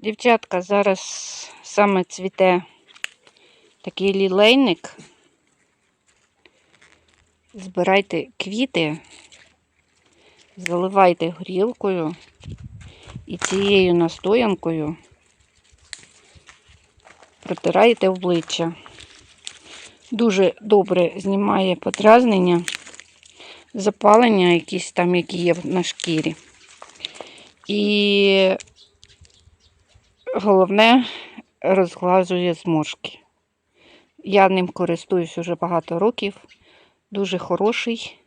Дівчатка, зараз саме цвіте такий лілейник. Збирайте квіти, заливайте горілкою і цією настоянкою протирайте обличчя. Дуже добре знімає подразнення, запалення якісь там, які є на шкірі. І головне розглажує зморшки. Я ним користуюсь уже багато років. Дуже хороший,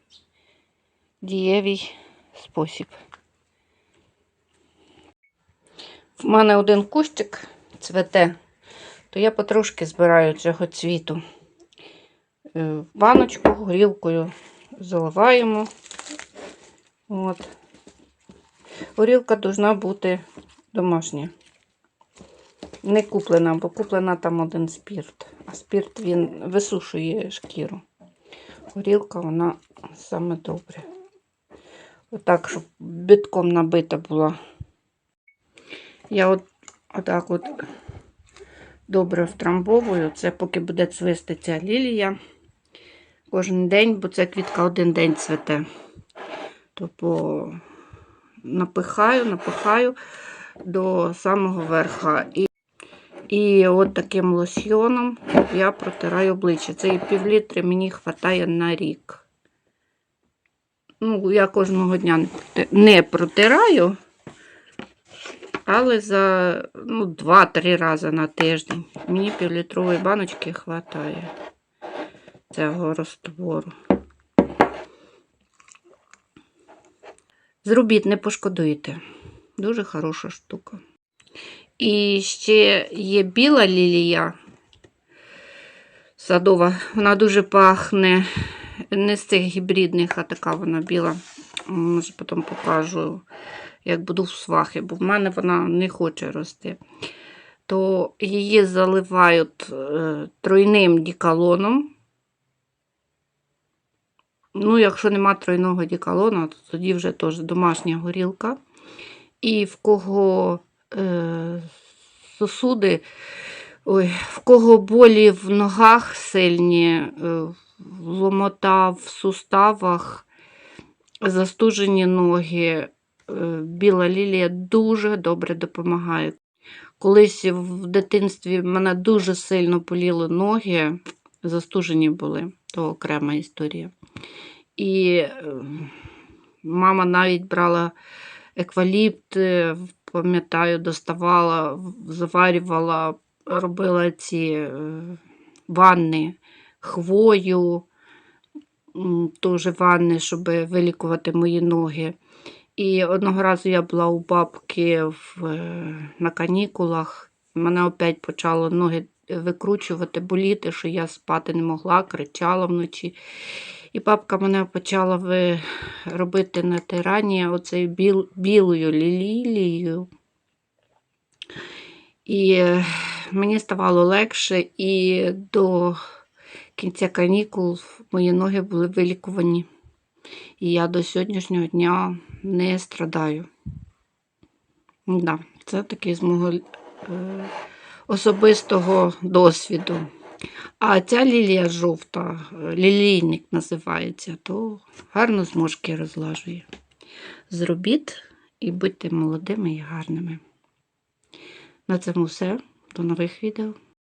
дієвий спосіб. В мене один кущик цвете, то я потрошки збираю цього цвіту. Е, баночку горілкою заливаємо. От. Горілка повинна бути домашня. Не куплена, бо куплена там один спірт. А спірт він висушує шкіру. Горілка, вона саме добре. Отак, щоб битком набита була. Я от отак от добре втрамбовую. Це поки буде цвисти ця лілія. Кожен день, бо це квітка один день цвете. Тобто напихаю, напихаю до самого верха. І, от таким лосьйоном я протираю обличчя. Це і півлітри мені вистачає на рік. Ну, я кожного дня не протираю, але за ну, 2-3 рази на тиждень. Мені півлітрової баночки вистачає цього розтвору. Зробіть, не пошкодуєте. Дуже хороша штука. І ще є біла лілія садова. Вона дуже пахне не з цих гібридних, а така вона біла. Може, потім покажу, як буду в свахи, бо в мене вона не хоче рости. То її заливають е, тройним дікалоном. Ну, якщо нема тройного дікалона, то тоді вже теж домашня горілка. І в кого сосуди, ой, в кого болі в ногах сильні, е, ломота в суставах, застужені ноги, е, біла лілія дуже добре допомагає. Колись в дитинстві мене дуже сильно боліли ноги, застужені були, то окрема історія. І е, мама навіть брала екваліпт, е, пам'ятаю, доставала, заварювала, робила ці е, ванни хвою, теж ванни, щоб вилікувати мої ноги. І одного разу я була у бабки в, е, на канікулах. Мене опять почало ноги викручувати, боліти, що я спати не могла, кричала вночі. І бабка мене почала ви... робити натирання оцею біл... білою лілією. І е, мені ставало легше, і до кінця канікул мої ноги були вилікувані. І я до сьогоднішнього дня не страдаю. Да, це такий з мого е, особистого досвіду. А ця лілія жовта, лілійник називається, то гарно зможки розлажує. Зробіть і будьте молодими і гарними. На цьому все. До нових відео.